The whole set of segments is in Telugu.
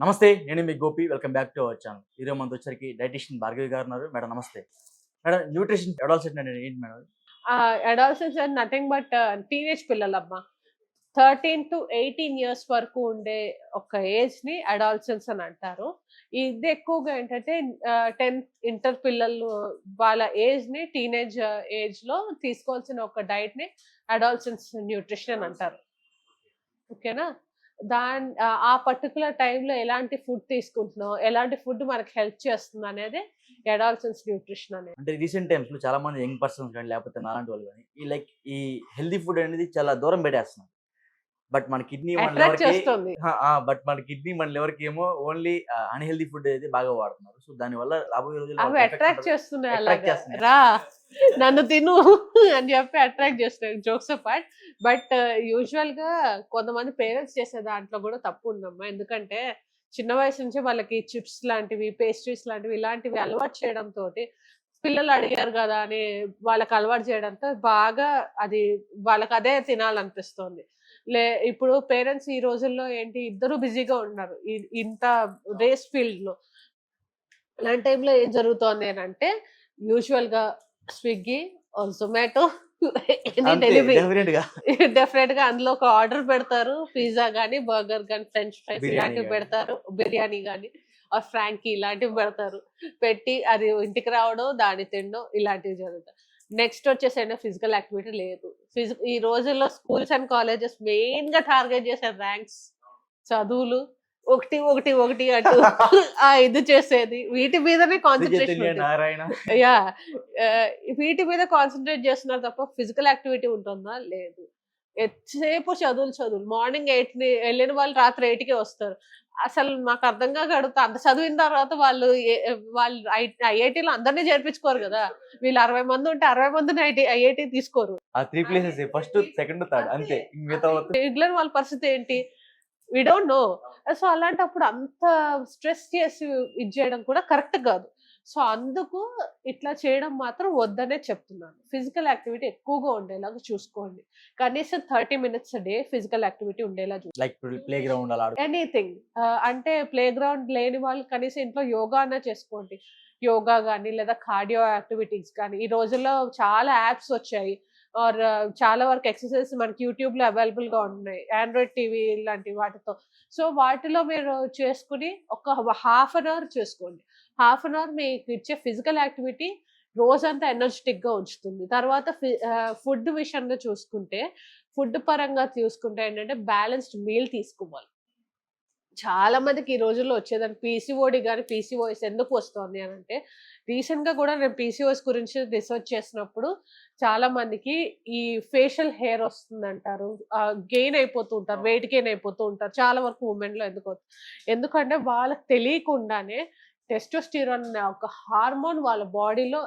నమస్తే నేను మీ Gopi. Welcome back to our channel ఈరోజు మనతో వచ్చరికి డైటిషియన్ భార్గవి గారు ఉన్నారు. మేడం నమస్తే. మేడం న్యూట్రిషన్ అడాల్సెంట్ అంటే ఏంటి madam? Adolescence and nothing but teenage పిల్లలమ్మా. Thirteen to eighteen years వరకు ఉండే ఒక ఏజ్ని అడాల్సెన్స్ అని అంటారు. ఇది ఎక్కువగా ఏంటంటే టెన్త్ ఇంటర్ పిల్లలు వాళ్ళ ఏజ్ని టీనేజ్ ఏజ్ uh, లో తీసుకోవాల్సిన ఒక డైట్ని అడాల్సెన్స్ న్యూట్రిషన్ అని అంటారు. ఓకేనా దాని ఆ పర్టికులర్ టైంలో ఎలాంటి ఫుడ్ తీసుకుంటున్నాం ఎలాంటి ఫుడ్ మనకి హెల్ప్ చేస్తుంది అనేది అడాల్సెన్స్ న్యూట్రిషన్ అనేది. అంటే రీసెంట్ టైమ్స్లో చాలా మంది యంగ్ పర్సన్స్ కానీ లేకపోతే నాలాంటి వాళ్ళు కానీ ఈ లైక్ ఈ హెల్దీ ఫుడ్ అనేది చాలా దూరం పెట్టేస్తున్నారు. బట్ మన కిడ్నీ బట్ మన కిడ్నీ మన liver కి ఏమో ఓన్లీ అన్హెల్దీ ఫుడ్ అయితే బాగా వాడుతున్నారు. సో దాని వల్ల రాబోయే అట్రాక్ట్. చేస్తున్నాయి. రా నన్ను తిను అని చెప్పి అట్రాక్ట్ చేస్తున్నాయి. జోక్స్ పార్ట్ బట్ యూజువల్గా కొంతమంది పేరెంట్స్ చేసే దాంట్లో కూడా తప్పు ఉందమ్మా. ఎందుకంటే చిన్న వయసు నుంచి వాళ్ళకి చిప్స్ లాంటివి పేస్ట్రీస్ లాంటివి ఇలాంటివి అలవాటు చేయడం తోటి పిల్లలు అడిగారు కదా అని వాళ్ళకి అలవాటు చేయడంతో బాగా అది వాళ్ళకి అదే తినాలనిపిస్తుంది. లే ఇప్పుడు పేరెంట్స్ ఈ రోజుల్లో ఏంటి ఇద్దరు బిజీగా ఉన్నారు. ఇంత రేస్ ఫీల్డ్లో అలాంటి టైంలో ఏం జరుగుతోంది అని అంటే యూజువల్గా స్విగ్గీ జొమాటో డెలివరీ. డెఫినెట్గా అందులో ఒక ఆర్డర్ పెడతారు. పిజ్జా గానీ బర్గర్ గానీ ఫ్రెంచ్ ఫ్రైస్ ఇలాంటివి. పెడతారు. బిర్యానీ గానీ ఆ ఫ్రాంకీ ఇలాంటివి పెడతారు. పెట్టి అది ఇంటికి రావడం దాన్ని తినడం ఇలాంటివి జరుగుతాయి. నెక్స్ట్ వచ్చేసి అయినా ఫిజికల్ యాక్టివిటీ లేదు. ఫిజి ఈ రోజుల్లో స్కూల్స్ అండ్ కాలేజెస్ మెయిన్గా టార్గెట్ చేసే ర్యాంక్స్ చదువులు ఒకటి ఒకటి ఒకటి అటు ఆ ఇది చేసేది. వీటి మీదనే కాన్సన్ట్రేషన్ యా. వీటి మీద కాన్సన్ట్రేట్ చేస్తున్నారు తప్ప ఫిజికల్ యాక్టివిటీ ఉంటుందా? లేదు. ఎంతసేపు చదువులు చదువులు. మార్నింగ్ ఎయిట్ని వెళ్ళిన వాళ్ళు రాత్రి eight కే వస్తారు. అసలు మాకు అర్థం కాక అడుగుతా అంత చదివిన తర్వాత వాళ్ళు వాళ్ళు ఐఐటీలో అందరినీ చేర్పించుకోరు కదా. వీళ్ళు అరవై మంది ఉంటే అరవై మందిని ఐటీ ఐఐటి తీసుకోరు. ఆ three places first second third అంతే. మిగతా వాళ్ళ పరిస్థితి ఏంటి? వి డోంట్ నో సో అలాంటప్పుడు అంత స్ట్రెస్ చేసి ఇది చేయడం కూడా కరెక్ట్ కాదు. సో అందుకు ఇట్లా చేయడం మాత్రం వద్దనే చెప్తున్నాను. ఫిజికల్ యాక్టివిటీ ఎక్కువగా ఉండేలాగా చూసుకోండి. కనీసం thirty minutes day physical activity ఉండేలా చూసుకోండి. లైక్ ప్లే గ్రౌండ్ అలా ఎనీథింగ్ అంటే ప్లే గ్రౌండ్ లేని వాళ్ళు కనీసం ఇంట్లో యోగా అన్న చేసుకోండి. యోగా కానీ లేదా కార్డియో యాక్టివిటీస్ కానీ ఈ రోజుల్లో చాలా యాప్స్ వచ్చాయి. ఆర్ చాలా వరకు ఎక్సర్సైజ్ మనకి యూట్యూబ్లో అవైలబుల్గా ఉన్నాయి. ఆండ్రాయిడ్ టీవీ లాంటి వాటితో. సో వాటిలో మీరు చేసుకుని ఒక హాఫ్ అన్ అవర్ చేసుకోండి. హాఫ్ అన్ అవర్ మీకు ఇచ్చే ఫిజికల్ యాక్టివిటీ రోజంతా ఎనర్జెటిక్గా ఉంచుతుంది. తర్వాత ఫుడ్ విషయంలో చూసుకుంటే ఫుడ్ పరంగా చూసుకుంటే ఏంటంటే బ్యాలెన్స్డ్ మీల్ తీసుకోవాలి. చాలా మందికి ఈ రోజుల్లో వచ్చేదాన్ని పీసీఓడి కానీ పీసీఓఎస్ ఎందుకు వస్తుంది అని అంటే రీసెంట్గా కూడా నేను పీసీఓఎస్ గురించి రీసెర్చ్ చేసినప్పుడు చాలా మందికి ఈ ఫేషియల్ హెయిర్ వస్తుంది అంటారు గెయిన్ అయిపోతూ ఉంటారు వెయిట్ గెయిన్ అయిపోతూ ఉంటారు. చాలా వరకు ఉమెన్లో ఎందుకు? ఎందుకంటే వాళ్ళకి తెలియకుండానే టెస్టోస్టిరాన్ అనే ఒక హార్మోన్ వాళ్ళ బాడీలో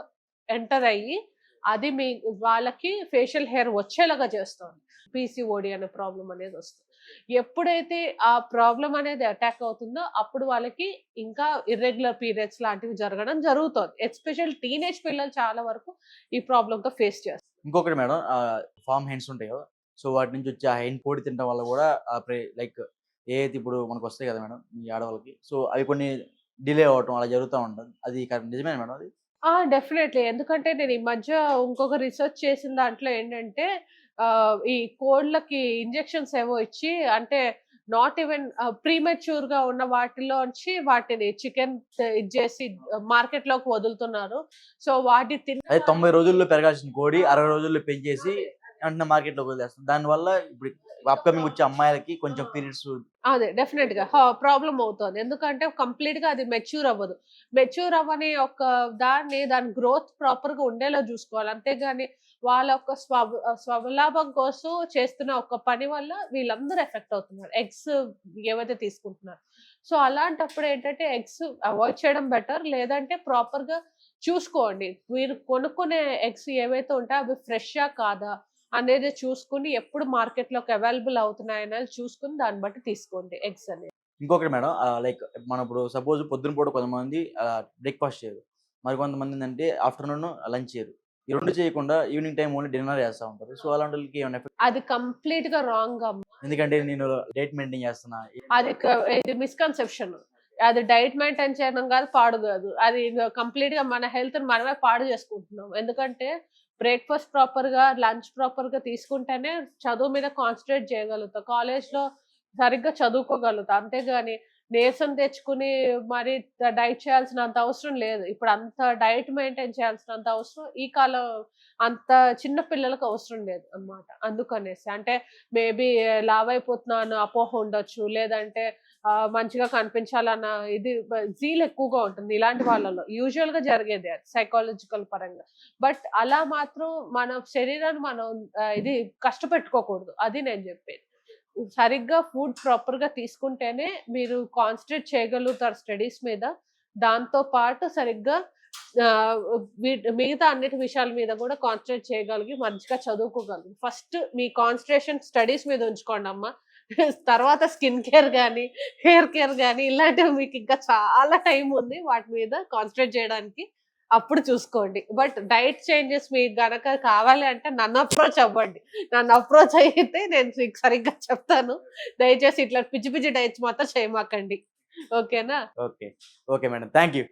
ఎంటర్ అయ్యి అది మీ వాళ్ళకి ఫేషియల్ హెయిర్ వచ్చేలాగా చేస్తుంది. పీసీఓడి అనే ప్రాబ్లం అనేది వస్తుంది. ఎప్పుడైతే ఆ ప్రాబ్లం అనేది అటాక్ అవుతుందో అప్పుడు వాళ్ళకి ఇంకా ఇర్రెగ్యులర్ పీరియడ్స్ లాంటివి జరగడం జరుగుతుంది. ఎస్పెషల్ టీనేజ్ పిల్లలు చాలా వరకు ఈ ప్రాబ్లమ్తో ఫేస్ చేస్తారు ఇంకొకటి మేడం ఫామ్ హెండ్స్ ఉంటాయి కదా సో వాటి నుంచి వచ్చి ఆ హెండ్ పొడి తినడం వల్ల కూడా లైక్ ఏదైతే ఇప్పుడు మనకు వస్తాయి కదా మేడం ఈ ఆడవాళ్ళకి సో అవి కొన్ని డిలే అవ్వటం అలా జరుగుతూ ఉంటుంది. అది నిజమే మేడం అది? ఆ డెఫినెట్లీ. ఎందుకంటే నేను ఈ మధ్య ఇంకొక రీసెర్చ్ చేసిన దాంట్లో ఏంటంటే ఈ కోళ్ళకి ఇంజెక్షన్స్ ఏవో ఇచ్చి అంటే నాట్ ఈవెన్ ప్రీమెచ్యూర్గా ఉన్న వాటిలోంచి వాటిని చికెన్ ఇది చేసి మార్కెట్లోకి వదులుతున్నారు. సో వాటి తిన్న తొంభై రోజుల్లో పెరగాల్సిన కోడి అరవై రోజుల్లో పెంచేసి వెంటనే మార్కెట్లోకి వదిలేస్తాం. దానివల్ల ఇప్పుడు అప్కమింగ్ వచ్చే అమ్మాయిలకి కొంచెం పీరియడ్స్ అదే డెఫినెట్గా. ప్రాబ్లం అవుతుంది. ఎందుకంటే కంప్లీట్గా అది మెచ్యూర్ అవ్వదు. మెచ్యూర్ అవ్వని ఒక దాన్ని దాని గ్రోత్ ప్రాపర్గా ఉండేలా చూసుకోవాలి. అంతేగాని వాళ్ళ యొక్క స్వ స్వలాభం కోసం చేస్తున్న ఒక పని వల్ల వీళ్ళందరూ ఎఫెక్ట్ అవుతున్నారు. ఎగ్స్ ఏవైతే తీసుకుంటున్నారు. సో అలాంటప్పుడు ఏంటంటే ఎగ్స్ అవాయిడ్ చేయడం బెటర్ లేదంటే ప్రాపర్గా చూసుకోండి. మీరు కొనుక్కునే ఎగ్స్ ఏవైతే ఉంటాయో అవి ఫ్రెష్గా కాదా? అనేది చూసుకుని ఎప్పుడు మార్కెట్లోకి అవైలబుల్ అవుతున్నాయి అనేది చూసుకుని దాన్ని బట్టి తీసుకోండి ఎగ్స్ అనేది. ఇంకొకటి మేడం లైక్ మనం ఇప్పుడు సపోజ్ పొద్దున పూట కొంతమంది బ్రేక్ఫాస్ట్ చేయరు. మరి కొంతమంది ఏంటంటే ఆఫ్టర్నూన్ లంచ్ చేయరు. ఈ రెండు చేయకుండా ఈవినింగ్ టైం ఓన్లీ డిన్నర్ చేస్తూ ఉంటారు. సో అలాంటి వాళ్ళకి ఏమైనా ఎఫెక్ట్ అది కంప్లీట్గా రాంగ్ ఎందుకంటే నేను డేట్ మెయింటైన్ చేస్తున్నా. అది ఇది మిస్కన్సెప్షన్. అది డైట్ మెయింటైన్ చేయడం కాదు పాడు కాదు. అది కంప్లీట్గా మన హెల్త్ మనమే పాడు చేసుకుంటున్నాం. ఎందుకంటే బ్రేక్ఫాస్ట్ ప్రాపర్గా లంచ్ ప్రాపర్గా తీసుకుంటేనే చదువు మీద కాన్సన్ట్రేట్ చేయగలుగుతాం. కాలేజ్లో సరిగ్గా చదువుకోగలుగుతాం. అంతేగాని నీరసం తెచ్చుకుని మరి డైట్ చేయాల్సినంత అవసరం లేదు. ఇప్పుడు అంత డైట్ మెయింటైన్ చేయాల్సినంత అవసరం ఈ కాలం అంత చిన్న పిల్లలకు అవసరం లేదు అన్నమాట. అందుకనేసి అంటే మేబీ లావ్ అయిపోతున్నాను అపోహ ఉండొచ్చు లేదంటే మంచిగా కనిపించాలన్న ఇది జీల్ ఎక్కువగా ఉంటుంది ఇలాంటి వాళ్ళలో. యూజువల్గా జరిగేది అది సైకాలజికల్ పరంగా. బట్ అలా మాత్రం మన శరీరాన్ని మనం ఇది కష్టపెట్టుకోకూడదు. అది నేను చెప్పేది. సరిగ్గా ఫుడ్ ప్రాపర్గా తీసుకుంటేనే మీరు కాన్సన్ట్రేట్ చేయగలుగుతారు స్టడీస్ మీద. దాంతో పాటు సరిగ్గా మిగతా అన్నిటి విషయాల మీద కూడా కాన్సన్ట్రేట్ చేయగలిగి మంచిగా చదువుకోగలిగి. ఫస్ట్ మీ కాన్సన్ట్రేషన్ స్టడీస్ మీద ఉంచుకోండి అమ్మా తర్వాత స్కిన్ కేర్ కానీ హెయిర్ కేర్ కానీ ఇలాంటివి మీకు ఇంకా చాలా టైం ఉంది వాటి మీద కాన్సన్ట్రేట్ చేయడానికి. అప్పుడు చూసుకోండి. బట్ డైట్ చేంజెస్ మీకు గనక కావాలి అంటే నన్ను అప్రోచ్ అవ్వండి. నన్ను అప్రోచ్ అయితే నేను మీకు సరిగ్గా చెప్తాను. దయచేసి ఇట్లా పిచ్చి పిచ్చి డైట్స్ మాత్రం చేయమాకండి. ఓకేనా? Okay. Okay madam. Thank you